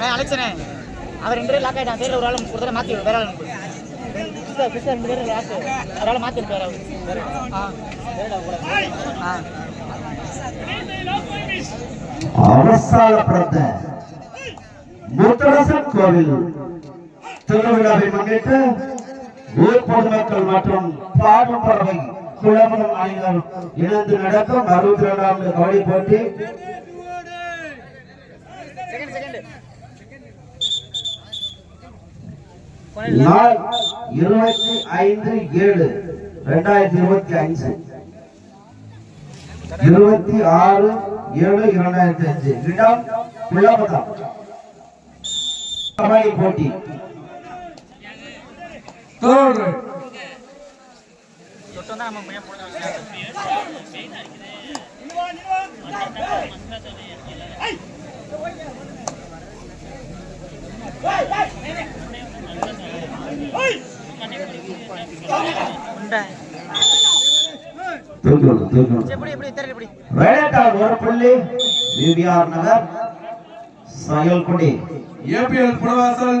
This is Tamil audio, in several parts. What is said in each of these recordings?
அண்ணே அழைச்சனே அவர் ரெண்டு பேரும் லாக் ஆகிட்டான் தேர்ல ஒரு ஆள் ஒரு தடவை மாத்தி வேற ஆள் அனுப்பு ரெண்டு பேரும் லாக் ஒரு ஆள் ஆ. ஆ. அவசாரப்படுத்த முத்தரசன் கோவில் திருவிழாவை முன்னிட்டு ஊர் பொதுமக்கள் மற்றும் பாடும் பறவை இணைந்து நடக்கும் அறுபத்தி இரண்டாம் கபடி போட்டி செகண்ட் செகண்ட் நாள் இருபத்தி ஐந்து ஏழு ரெண்டாயிரத்தி இருபத்தி அஞ்சு இருபத்தி ஆறு ஏழு இரண்டாயிரத்தி அஞ்சு இடம் கபடி போட்டி நம்ம ஒரு புள்ளி விவிஆர் நகர் செயல்குடி ஏபிஎல் புனவாசல்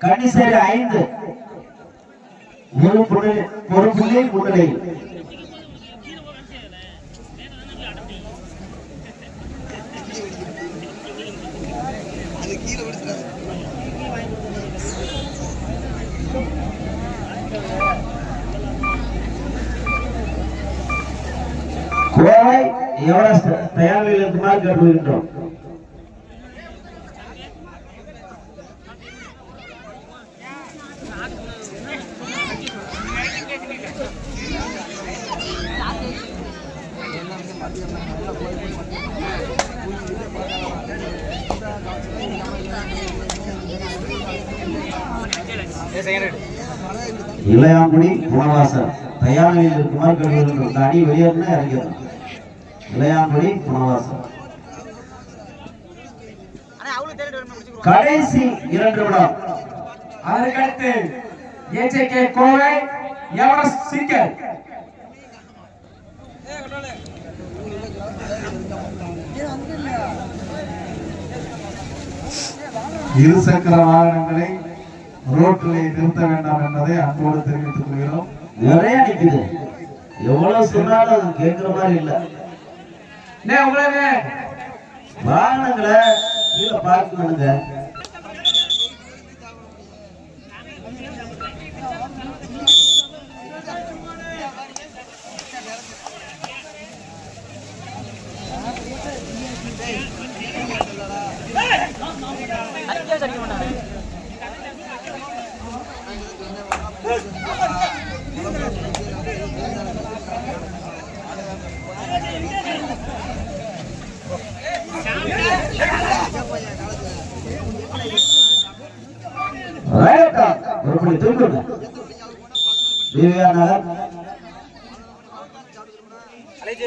கன்னிசேரி ஐந்து. ஒரு புள்ளி ஒரு புள்ளி முன்னிலை கோவை எவ்வளவு தயாரில் இருக்குமாறு கேட்டுக்கின்றோம் இளையாங்குடி புனவாசல் தயாரில் இருக்குமாறு கேட்டுக்கின்றோம் இந்த அணி வெளியேறினா இறங்கிடும் இளையாங்குடி புனவாசல் கடைசி இரண்டு விடம் அதற்கடுத்து ஏஜேகே கோவை எவரஸ்ட் சிக்கல் இருசக்கர வாகனங்களை ரோட்டிலே நிறுத்த வேண்டாம் என்பதை அன்போடு தெரிவித்துக் கொள்கிறோம். நிறைய நிக்குது எவ்வளவு சொன்னாலும் கேட்கிற மாதிரி இல்ல. வாகனங்களை கீழே பார்க்கணுங்க அடிக்கவே அடிக்க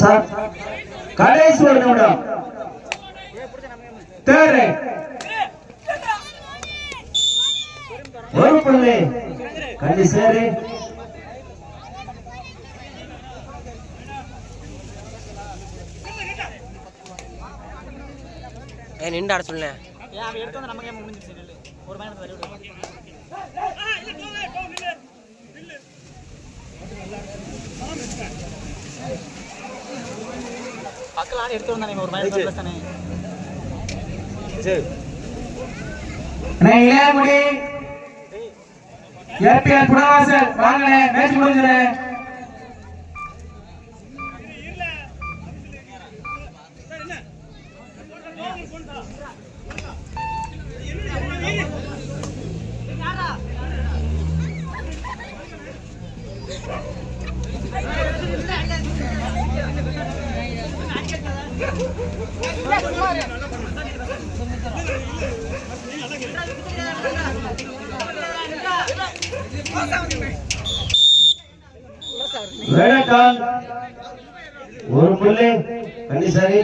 சார். கடைசி ஒரு நிமிடம் தேரை ஒரு புள்ளி கண்டி சேரி. ஏன் நின்று ஆட சொல்லேன் ஏன் அவன் எடுத்து வந்து நம்ம கேம் முடிஞ்சிச்சு நெல்லு. ஒரு மணி நேரத்துல. பக்கம் ஆடி எடுத்து வந்தானே ஒரு மணி நேரத்துல தானே இளையான்குடி ஏபிஎல் புனவாசல் வாங்கண்ணே மேட்ச் முடிஞ்சுறேன் வேலைக்கால் ஒரு புள்ளி. கன்னிசாரி